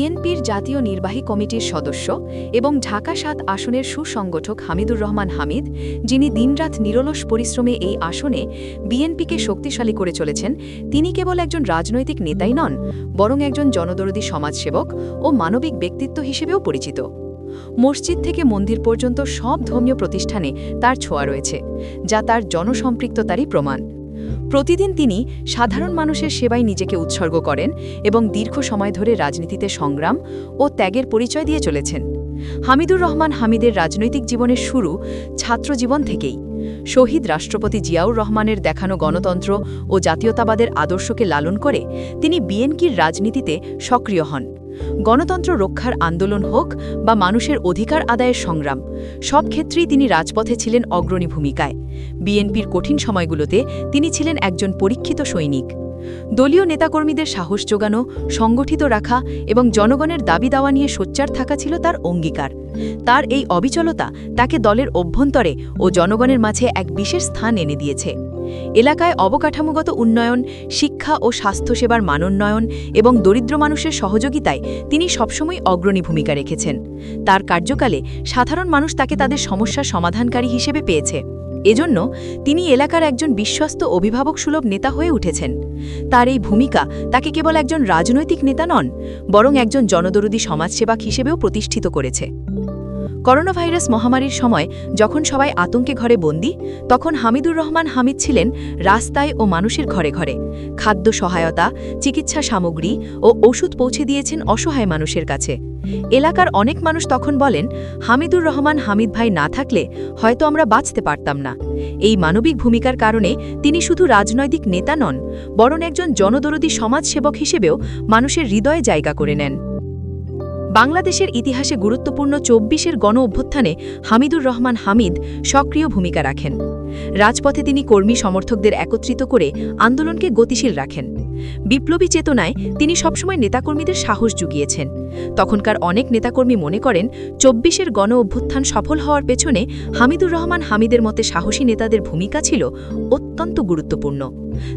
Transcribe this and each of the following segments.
বিএনপির জাতীয় নির্বাহী কমিটির সদস্য এবং ঢাকা সাত আসনের সুসংগঠক হামিদুর রহমান হামিদ, যিনি দিনরাত নিরলস পরিশ্রমে এই আসনে বিএনপিকে শক্তিশালী করে চলেছেন, তিনি কেবল একজন রাজনৈতিক নেতাই নন, বরং একজন জনদরদী সমাজসেবক ও মানবিক ব্যক্তিত্ব হিসেবেও পরিচিত। মসজিদ থেকে মন্দির পর্যন্ত সব ধর্মীয় প্রতিষ্ঠানে তার ছোঁয়া রয়েছে, যা তার জনসম্পৃক্ততারই প্রমাণ। প্রতিদিন তিনি সাধারণ মানুষের সেবায় নিজেকে উৎসর্গ করেন এবং দীর্ঘ সময় ধরে রাজনীতিতে সংগ্রাম ও ত্যাগের পরিচয় দিয়ে চলেছেন। হামিদুর রহমান হামিদের রাজনৈতিক জীবনের শুরু ছাত্রজীবন থেকেই। শহীদ রাষ্ট্রপতি জিয়াউর রহমানের দেখানো গণতন্ত্র ও জাতীয়তাবাদের আদর্শকে লালন করে তিনি বিএনকির রাজনীতিতে সক্রিয় হন। গণতন্ত্র রক্ষার আন্দোলন হোক বা মানুষের অধিকার আদায়ের সংগ্রাম, সব ক্ষেত্রেই তিনি রাজপথে ছিলেন অগ্রণী ভূমিকায়। বিএনপির কঠিন সময়গুলোতে তিনি ছিলেন একজন পরীক্ষিত সৈনিক। দলীয় নেতাকর্মীদের সাহস যোগানো সংগঠিত রাখা এবং জনগণের দাবি দাওয়া নিয়ে সোচ্চার থাকা ছিল তার অঙ্গীকার। তার এই অবিচলতা তাকে দলের অভ্যন্তরে ও জনগণের মাঝে এক বিশেষ স্থান এনে দিয়েছে। এলাকায় অবকাঠামোগত উন্নয়ন, শিক্ষা ও স্বাস্থ্যসেবার মানোন্নয়ন এবং দরিদ্র মানুষের সহযোগিতায় তিনি সবসময় অগ্রণী ভূমিকা রেখেছেন। তার কার্যকালে সাধারণ মানুষ তাকে তাদের সমস্যার সমাধানকারী হিসেবে পেয়েছে। এজন্য তিনি এলাকার একজন বিশ্বস্ত অভিভাবক সুলভ নেতা হয়ে উঠেছেন। তার এই ভূমিকা তাকে কেবল একজন রাজনৈতিক নেতা নন, বরং একজন জনদরদী সমাজসেবক হিসেবেও প্রতিষ্ঠিত করেছে। করোনা ভাইরাস মহামারীর সময় যখন সবাই আতঙ্কে ঘরে বন্দি, তখন হামিদুর রহমান হামিদ ছিলেন রাস্তায় ও মানুষের ঘরে ঘরে। খাদ্য সহায়তা, চিকিৎসা সামগ্রী ও ওষুধ পৌঁছে দিয়েছেন অসহায় মানুষের কাছে। এলাকার অনেক মানুষ তখন বলেন, হামিদুর রহমান হামিদ ভাই না থাকলে হয়তো আমরা বাঁচতে পারতাম না। এই মানবিক ভূমিকার কারণে তিনি শুধু রাজনৈতিক নেতা নন, বরং একজন জনদরদী সমাজসেবক হিসেবেও মানুষের হৃদয়ে জায়গা করে নেন। বাংলাদেশের ইতিহাসে গুরুত্বপূর্ণ চব্বিশের গণ অভ্যুত্থানে হামিদুর রহমান হামিদ সক্রিয় ভূমিকা রাখেন। রাজপথে তিনি কর্মী সমর্থকদের একত্রিত করে আন্দোলনকে গতিশীল রাখেন। বিপ্লবী চেতনায় তিনি সবসময় নেতাকর্মীদের সাহস জুগিয়েছেন। তখনকার অনেক নেতাকর্মী মনে করেন, চব্বিশের গণ অভ্যুত্থান সফল হওয়ার পেছনে হামিদুর রহমান হামিদের মতে সাহসী নেতাদের ভূমিকা ছিল অত্যন্ত গুরুত্বপূর্ণ।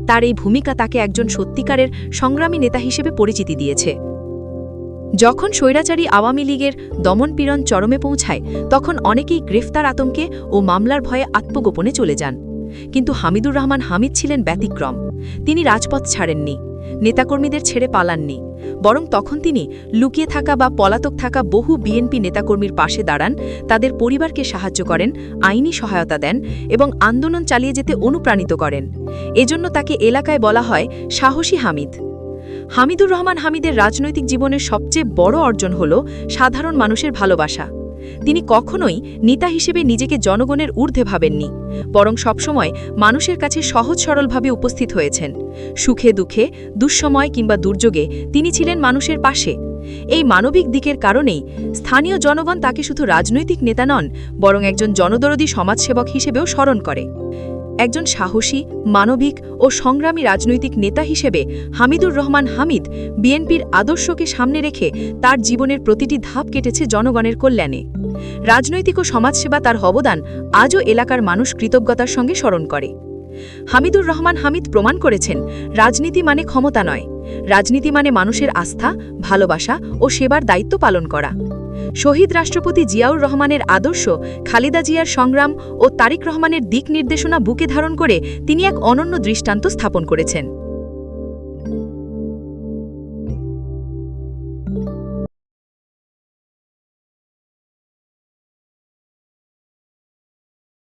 তার এই ভূমিকা তাকে একজন সত্যিকারের সংগ্রামী নেতা হিসেবে পরিচিতি দিয়েছে। যখন স্বৈরাচারী আওয়ামী লীগের দমনপীড়ন চরমে পৌঁছায়, তখন অনেকেই গ্রেফতার আতঙ্কে ও মামলার ভয়ে আত্মগোপনে চলে যান। কিন্তু হামিদুর রহমান হামিদ ছিলেন ব্যতিক্রম। তিনি রাজপথ ছাড়েননি, নেতাকর্মীদের ছেড়ে পালাননি। বরং তখন তিনি লুকিয়ে থাকা বা পলাতক থাকা বহু বিএনপি নেতাকর্মীর পাশে দাঁড়ান, তাদের পরিবারকে সাহায্য করেন, আইনি সহায়তা দেন এবং আন্দোলন চালিয়ে যেতে অনুপ্রাণিত করেন। এজন্য তাকে এলাকায় বলা হয় সাহসী হামিদ। হামিদুর রহমান হামিদের রাজনৈতিক জীবনের সবচেয়ে বড় অর্জন হল সাধারণ মানুষের ভালোবাসা। তিনি কখনোই নেতা হিসেবে নিজেকে জনগণের ঊর্ধ্বে ভাবেননি, বরং সবসময় মানুষের কাছে সহজ সরলভাবে উপস্থিত হয়েছেন। সুখে দুঃখে, দুঃসময় কিংবা দুর্যোগে তিনি ছিলেন মানুষের পাশে। এই মানবিক দিকের কারণেই স্থানীয় জনগণ তাকে শুধু রাজনৈতিক নেতা নন, বরং একজন জনদরদী সমাজসেবক হিসেবেও স্মরণ করে। একজন সাহসী, মানবিক ও সংগ্রামী রাজনৈতিক নেতা হিসেবে হামিদুর রহমান হামিদ বিএনপির আদর্শকে সামনে রেখে তার জীবনের প্রতিটি ধাপ কেটেছে জনগণের কল্যাণে। রাজনৈতিক ও সমাজসেবা তার অবদান আজও এলাকার মানুষ কৃতজ্ঞতার সঙ্গে স্মরণ করে। হামিদুর রহমান হামিদ প্রমাণ করেছেন, রাজনীতি মানে ক্ষমতা নয়। রাজনীতি মানে মানুষের আস্থা, ভালোবাসা ও সেবার দায়িত্ব পালন করা। শহীদ রাষ্ট্রপতি জিয়াউর রহমানের আদর্শ, খালিদা জিয়ার সংগ্রাম ও তারিক রহমানের দিক নির্দেশনা বুকে ধারণ করে তিনি এক অনন্য দৃষ্টান্ত স্থাপন করেছেন।